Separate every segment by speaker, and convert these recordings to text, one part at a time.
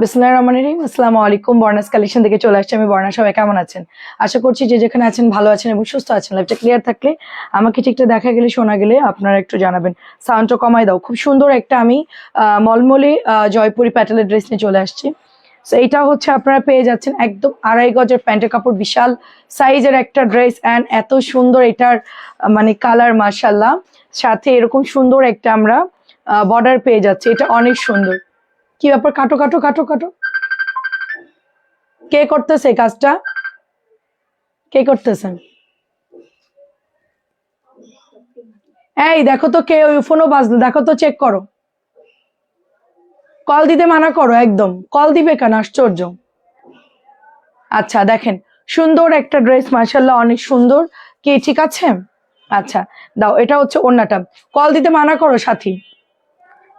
Speaker 1: বিসমুল্লাহ রহমান রহিম। আলাইকুম বর্ণাস কালেকশন থেকে চলে আসছে আমি। সবাই কেমন আছেন? আশা করছি যে যেখানে আছেন ভালো আছেন এবং সুস্থ আছেন। ক্লিয়ার থাকলে আমাকে দেখা গেলে, শোনা গেলে আপনারা একটু জানাবেন। দাও। খুব সুন্দর একটা আমি মলমলি জয়পুরি প্যাটেলের ড্রেস নিয়ে চলে আসছি। এটা হচ্ছে আপনারা পেয়ে যাচ্ছেন একদম আড়াই গজের প্যান্টের কাপড়, বিশাল সাইজের একটা ড্রেস অ্যান্ড এত সুন্দর এটার মানে কালার মার্শাল্লাহ সাথে এরকম সুন্দর একটা আমরা বর্ডার পেয়ে যাচ্ছি। এটা অনেক সুন্দর। কি ব্যাপার? কাটো কাটো কাটো কাটো। কে করতেছে কাজটা? কে করতেছেন এই, দেখো তো কে, ওই ফোনও বাজলো। দেখো তো চেক করো। কল দিতে মানা করো, একদম। কল দিবে কেন? আশ্চর্য। আচ্ছা দেখেন। সুন্দর একটা ড্রেস মার্শাল্লাহ অনেক সুন্দর। কি, ঠিক আছে? আচ্ছা দাও, এটা হচ্ছে ওড়নাটা। কল দিতে মানা করো, সাথী।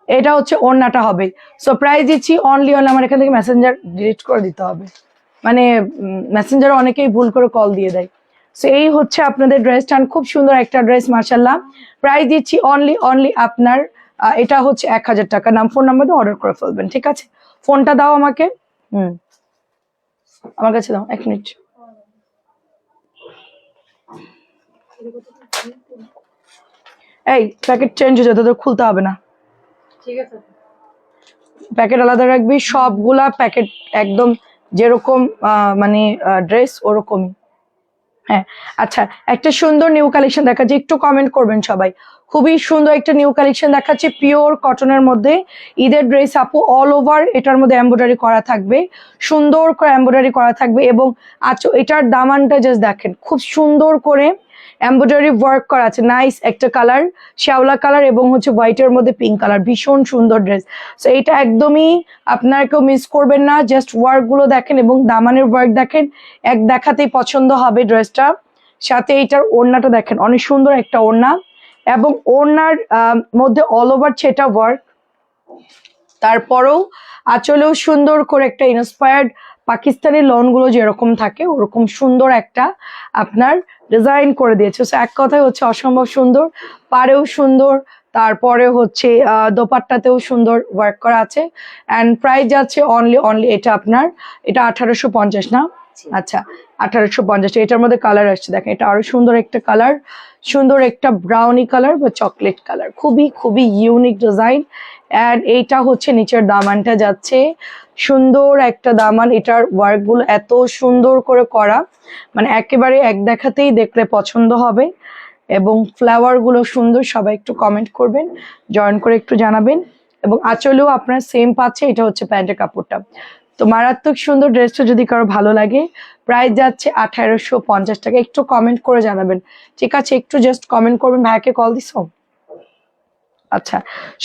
Speaker 1: এটা হচ্ছে ওড়নাটা হবে। সো প্রাইস দিচ্ছি অনলি অনলি আমার এখান থেকে মেসেঞ্জার ডিলিট করে দিতে হবে। মানে মেসেঞ্জার অনেকেই ভুল করে কল দিয়ে দেয়। সো এই হচ্ছে আপনাদের ড্রেসটা খুব সুন্দর একটা ড্রেস মার্শাল্লাহ প্রাইস দিচ্ছি অনলি অনলি আপনার এটা হচ্ছে এক হাজার টাকা। নাম ফোন নাম্বার দিয়ে অর্ডার করে ফেলবেন, ঠিক আছে? ফোনটা দাও আমাকে। হুম। আমার কাছে দাও, এক মিনিট এই প্যাকেট চেঞ্জ হয়ে যায় তোদের খুলতে হবে না। প্যাকেট আলাদা রাখবি, সবগুলা প্যাকেট একদম যেরকম মানে ড্রেস ওরকমই। হ্যাঁ আচ্ছা একটা সুন্দর নিউ কালেকশন দেখাচ্ছে, একটু কমেন্ট করবেন সবাই। খুবই সুন্দর একটা নিউ কালেকশন দেখাচ্ছে, পিওর কটনের মধ্যে। ঈদের ড্রেস আপু অল ওভার এটার মধ্যে এমব্রয়ডারি করা থাকবে, সুন্দর করে এমব্রয়ডারি করা থাকবে এবং আচ্ছা এটার দামানটা জাস্ট দেখেন, খুব সুন্দর করে এমব্রয়ডারি ওয়ার্ক করা আছে। নাইস একটা কালার শ্যাওলা কালার এবং হচ্ছে হোয়াইটের মধ্যে পিঙ্ক কালার ভীষণ সুন্দর ড্রেস সো এটা একদমই আপনারা কেউ মিস করবেন না। জাস্ট ওয়ার্কগুলো দেখেন এবং দামানের ওয়ার্ক দেখেন। এক দেখাতেই পছন্দ হবে ড্রেসটা সাথে এইটার ওড়নাটা দেখেন, অনেক সুন্দর একটা ওড়না। এবং ওড়নার মধ্যে অল ওভার সেটা ওয়ার্ক তারপরেও আঁচলেও সুন্দর করে একটা ইন্সপায়ার্ড পাকিস্তানি লনগুলো যেরকম থাকে ওরকম সুন্দর একটা আপনার ডিজাইন করে দিয়েছে। সো এক কথায় হচ্ছে অসম্ভব সুন্দর পাড়েও সুন্দর তারপরে হচ্ছে আহ, দোপাট্টাতেও সুন্দর ওয়ার্ক করা আছে। অ্যান্ড প্রাইস যাচ্ছে অনলি অনলি এটা আপনার এটা আঠারোশো পঞ্চাশ না? আচ্ছা আঠারোশো পঞ্চাশ এটার মধ্যে কালার আসছে। দেখেন এটা আরও সুন্দর একটা কালার সুন্দর একটা ব্রাউনি কালার বা চকলেট কালার খুবই খুবই ইউনিক ডিজাইন অ্যান্ড এইটা হচ্ছে নিচের দামানটা যাচ্ছে। সুন্দর একটা দামান এটার ওয়ার্কগুলো এত সুন্দর করে করা। মানে একেবারে এক দেখাতেই দেখলে পছন্দ হবে। এবং ফ্লাওয়ারগুলো সুন্দর, সবাই একটু কমেন্ট করবেন জয়েন করে একটু জানাবেন। এবং আঁচলেও আপনার সেম পাচ্ছে, এটা হচ্ছে প্যান্টের কাপড়টা। তো মারাত্মক সুন্দর ড্রেসটা যদি কারও ভালো লাগে প্রাইস যাচ্ছে আঠারোশো পঞ্চাশ টাকা। একটু কমেন্ট করে জানাবেন। ঠিক আছে, একটু জাস্ট কমেন্ট করবেন। ভাইয়াকে কল দিছো? আচ্ছা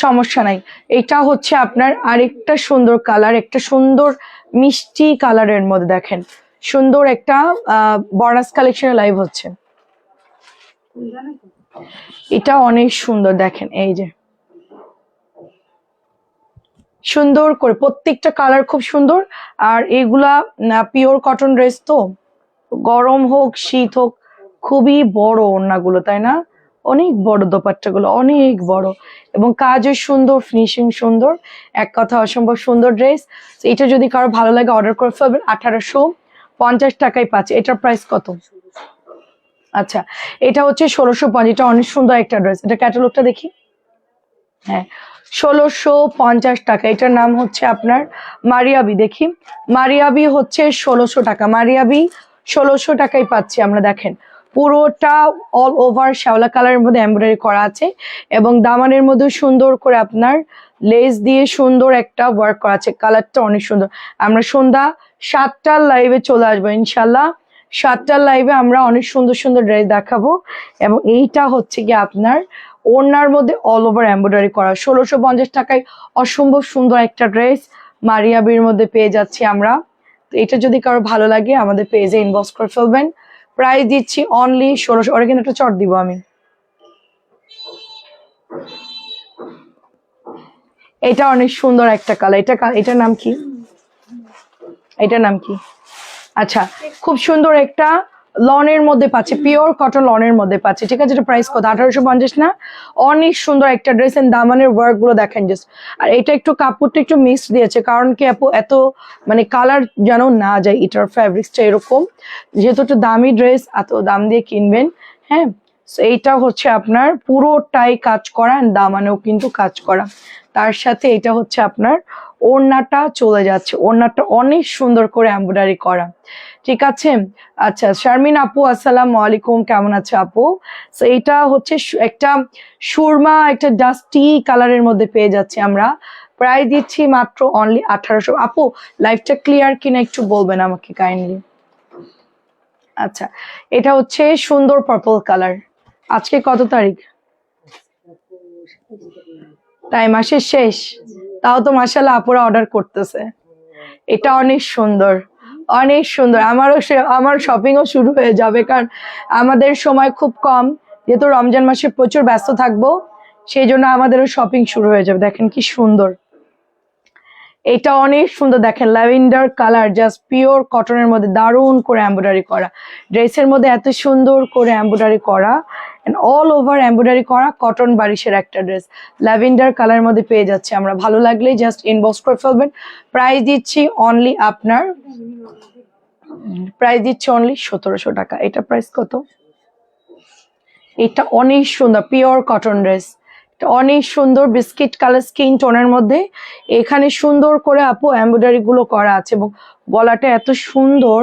Speaker 1: সমস্যা নাই। এটা হচ্ছে আপনার আরেকটা সুন্দর কালার একটা সুন্দর মিষ্টি কালারের মধ্যে দেখেন। সুন্দর একটা বরাস কালেকশনের লাইভ হচ্ছে। এটা অনেক সুন্দর, দেখেন, এই যে। সুন্দর করে, প্রত্যেকটা কালার খুব সুন্দর। আর এগুলা পিওর কটন ড্রেস তো, গরম হোক, শীত হোক, খুবই বড় ওড়নাগুলো, তাই না? অনেক বড় দোপাট্টাগুলো, অনেক বড়। এবং কাজও সুন্দর ফিনিশিং সুন্দর, এক কথা অসম্ভব সুন্দর ড্রেস এটা যদি কারও ভালো লাগে অর্ডার করে ফেলবেন, আঠারোশো পঞ্চাশ টাকায় পাচ্ছে। এটার প্রাইস কত? আচ্ছা এটা হচ্ছে ষোলোশো পঞ্চাশ, এটা অনেক সুন্দর একটা ড্রেস এটা ক্যাটালগটা দেখি। হ্যাঁ ষোলোশো পঞ্চাশ টাকা। এটার নাম হচ্ছে আপনার মারিয়াবি, দেখি। মারিয়াবি হচ্ছে ষোলোশো টাকা। মারিয়াবি ষোলোশো টাকাই পাচ্ছি আমরা, দেখেন। পুরোটা অল ওভার শ্যাওলা কালারের মধ্যে এমব্রয়ডারি করা আছে এবং দামানের মধ্যে সুন্দর করে আপনার লেস দিয়ে সুন্দর একটা ওয়ার্ক করা আছে। কালারটা অনেক সুন্দর। আমরা সন্ধ্যা সাতটার লাইভে চলে আসব, ইনশাল্লাহ। সাতটার লাইভে আমরা অনেক সুন্দর সুন্দর ড্রেস দেখাবো। এবং এইটা হচ্ছে কি আপনার ওড়নার মধ্যে অল ওভার এমব্রয়ডারি করা। ষোলোশো পঞ্চাশ টাকায় অসম্ভব সুন্দর একটা ড্রেস মারিয়াবির মধ্যে পেয়ে যাচ্ছি আমরা। তো এটা যদি কারও ভালো লাগে, আমাদের পেজে ইনবক্স করে ফেলবেন। প্রাইস দিচ্ছি অনলি ষোলোশো ওরা কিন্তু একটা চট দিব আমি। এটা অনেক সুন্দর একটা কালার এটা এটার নাম কি? এটার নাম কি? আচ্ছা খুব সুন্দর একটা লনের মধ্যে পাচ্ছে পিওর কটন লনের মধ্যে পাচ্ছে, ঠিক আছে? এটা প্রাইস কত? আঠারোশো পঞ্চাশ না? অনেক সুন্দর একটা ড্রেস এন্ড দামানের ওয়ার্কগুলো দেখেন জাস্ট আর এটা একটু কাপড়টা একটু মিক্স দিয়েছে, কারণ কি আপু, এত মানে কালার যেন না যায়, এটার ফ্যাব্রিক্সটা এরকম। যেহেতু একটু দামি ড্রেস এত দাম দিয়ে কিনবেন হ্যাঁ? এইটা হচ্ছে আপনার পুরোটাই কাজ করা দামানেও কিন্তু কাজ করা। তার সাথে এটা হচ্ছে আপনার ওড়নাটা চলে যাচ্ছে। ওড়নাটা অনেক সুন্দর করে এমব্রয়ডারি করা। ঠিক আছে? আচ্ছা শারমিন আপু, আসসালামু আলাইকুম। কেমন আছে আপু? তো এটা হচ্ছে একটা সুরমা, একটা ডাস্টি কালারের মধ্যে পেয়ে যাচ্ছি আমরা। প্রায় দিচ্ছি মাত্র অনলি আঠারোশো। আপু লাইফটা ক্লিয়ার কিনা একটু বলবেন আমাকে কাইন্ডলি আচ্ছা এটা হচ্ছে সুন্দর পার্পল কালার আজকে কত তারিখ? তাই মাসের শেষ? তাও তো মাসাল্লাহ আপুরা অর্ডার করতেছে। এটা অনেক সুন্দর অনেক সুন্দর। আমারও সে- আমার শপিংও শুরু হয়ে যাবে কারণ আমাদের সময় খুব কম। যেহেতু রমজান মাসে প্রচুর ব্যস্ত থাকব, সেই জন্য আমাদেরও শপিং শুরু হয়ে যাবে। দেখেন কি সুন্দর। এটা অনেক সুন্দর। দেখেন ল্যাভেন্ডার কালার জাস্ট পিওর কটনের মধ্যে দারুণ করে এমব্রয়ডারি করা। ড্রেসের মধ্যে এত সুন্দর করে এমব্রয়ডারি করা। অল ওভার এমব্রয়ডারি করা কটন বারিশের একটা ড্রেস ল্যাভেন্ডার কালার মধ্যে পেয়ে যাচ্ছে আমরা। ভালো লাগলেই জাস্ট ইনবক্স করে ফেলবেন। প্রাইস দিচ্ছি অনলি আপনার প্রাইস দিচ্ছি অনলি সতেরোশো টাকা। এটা প্রাইস কত? এটা অনেক সুন্দর পিওর কটন ড্রেস অনেক সুন্দর বিস্কিট কালার স্কিন টোনের মধ্যে। এখানে সুন্দর করে আপু এমব্রয়ডারি গুলো করা আছে এবং গলাটা এত সুন্দর।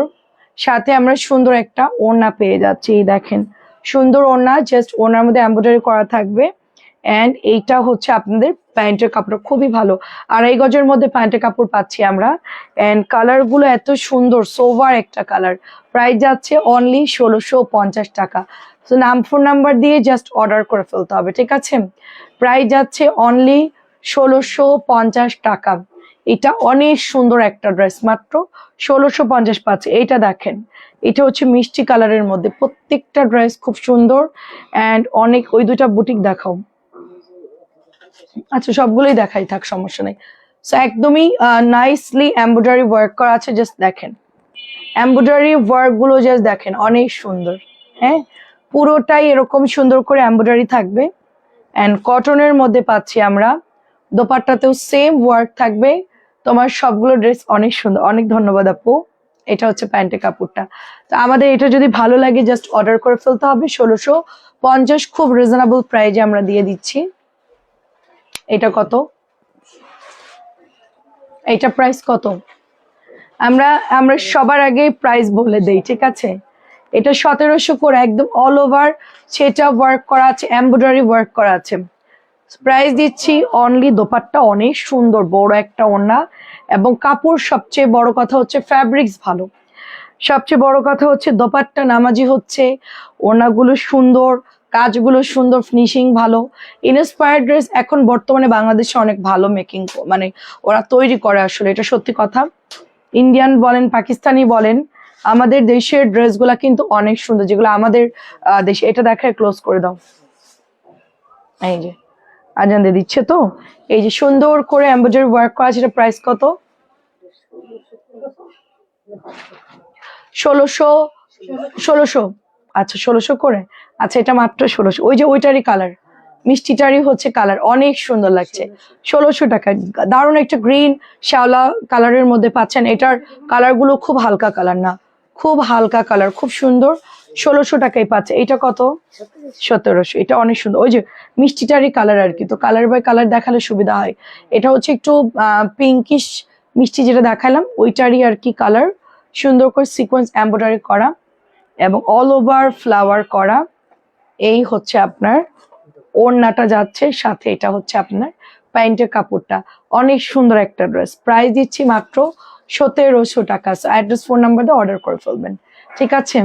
Speaker 1: সাথে আমরা সুন্দর একটা ওড়না পেয়ে যাচ্ছি দেখেন। সুন্দর ওড়না জাস্ট ওনার মধ্যে এমব্রয়ডারি করা থাকবে। অ্যান্ড এইটা হচ্ছে আপনাদের প্যান্টের কাপড় খুবই ভালো। আড়াই গজের মধ্যে প্যান্টের কাপড় পাচ্ছি আমরা। অ্যান্ড কালারগুলো এত সুন্দর সোভার একটা কালার প্রাইস যাচ্ছে অনলি ষোলোশো পঞ্চাশ টাকা। তো নাম ফোন নাম্বার দিয়ে জাস্ট অর্ডার করে ফেলতে হবে, ঠিক আছে? প্রাইস যাচ্ছে অনলি ষোলোশো পঞ্চাশ টাকা। এটা অনেক সুন্দর একটা ড্রেস মাত্র ষোলোশো পঞ্চাশ পাচ্ছে এইটা দেখেন, এটা হচ্ছে মিষ্টি কালারের মধ্যে প্রত্যেকটা ড্রেস খুব সুন্দর অ্যান্ড অনেক, ওই দুটা বুটিক দেখাও। আচ্ছা সবগুলোই দেখাই থাক, সমস্যা নেই। সো একদমই নাইসলি এমব্রয়ডারি ওয়ার্ক করা আছে জাস্ট দেখেন। এমব্রয়ডারি ওয়ার্কগুলো জাস্ট দেখেন, অনেক সুন্দর হ্যাঁ? পুরোটাই এরকম সুন্দর করে এমব্রয়ডারি থাকবে। অ্যান্ড কটনের মধ্যে পাচ্ছি আমরা, দোপাট্টাতেও সেম ওয়ার্ক থাকবে। তোমার সবগুলো ড্রেস অনেক সুন্দর, অনেক ধন্যবাদ আপু। এটা হচ্ছে প্যান্টের কাপড়টা। তো আমাদের এটা যদি ভালো লাগে জাস্ট অর্ডার করে ফেলতে হবে। ষোলোশো পঞ্চাশ খুব রিজনেবল প্রাইজে আমরা দিয়ে দিচ্ছি। এটা কত? এটা প্রাইস কত? আমরা আমরা সবার আগে প্রাইস বলে দেই, ঠিক আছে? এটা সতেরোশো করে, একদম অল ওভার সেটা ওয়ার্ক করা আছে এমব্রয়ডারি ওয়ার্ক করা আছে। প্রাইস দিচ্ছি অনলি দোপাট্টা অনেক সুন্দর, বড় একটা ওড়না। এবং কাপড় সবচেয়ে বড় কথা হচ্ছে ফ্যাব্রিক্স ভালো। সবচেয়ে বড় কথা হচ্ছে দোপাট্টা নামাজি হচ্ছে, ওড়নাগুলো সুন্দর, কাজগুলো সুন্দর ফিনিশিং ভালো। ইনস্পায়ার্ড ড্রেস এখন বর্তমানে বাংলাদেশে অনেক ভালো মেকিং মানে ওরা তৈরি করে আসলে, এটা সত্যি কথা। ইন্ডিয়ান বলেন, পাকিস্তানি বলেন, আমাদের দেশের ড্রেসগুলা কিন্তু অনেক সুন্দর, যেগুলো আমাদের দেশে, এটা দেখায় ক্লোজ করে দাও। এই যে। আজান দিয়ে দিচ্ছে তো? এই যে সুন্দর করে এমব্রয়ডারি ওয়ার্ক করা আছে, এটা প্রাইস কত? ষোলোশো ষোলোশো। আচ্ছা ষোলোশো করে? আচ্ছা এটা মাত্র ষোলোশো। ওই যে ওইটারই কালার মিষ্টিটারই হচ্ছে কালার অনেক সুন্দর লাগছে। ষোলোশো টাকা। দারুণ একটা গ্রিন শ্যাওলা কালারের মধ্যে পাচ্ছেন। এটার কালারগুলো খুব হালকা কালার না। খুব হালকা কালার খুব সুন্দর। ষোলোশো টাকায় পাচ্ছে। এটা কত? সতেরোশো। এটা অনেক সুন্দর। ওই যে মিষ্টিটারই কালার আর কি। তো কালার বাই কালার দেখালে সুবিধা হয়। এটা হচ্ছে একটু পিঙ্কিশ মিষ্টি যেটা দেখালাম, ওইটারই আর কি কালার সুন্দর করে সিকোয়েন্স এম্ব্রয়ডারি করা এবং অল ওভার ফ্লাওয়ার করা। এই হচ্ছে আপনার, ওড়নাটা যাচ্ছে, সাথে এটা হচ্ছে আপনার প্যান্টের কাপড়টা। অনেক সুন্দর একটা ড্রেস প্রাইস দিচ্ছি মাত্র সতেরোশো টাকা। অ্যাড্রেস ফোন নাম্বার দিয়ে অর্ডার করে ফেলবেন। ঠিক আছে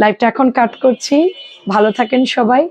Speaker 1: লাইভটা এখন কাট করছি। ভালো থাকেন সবাই।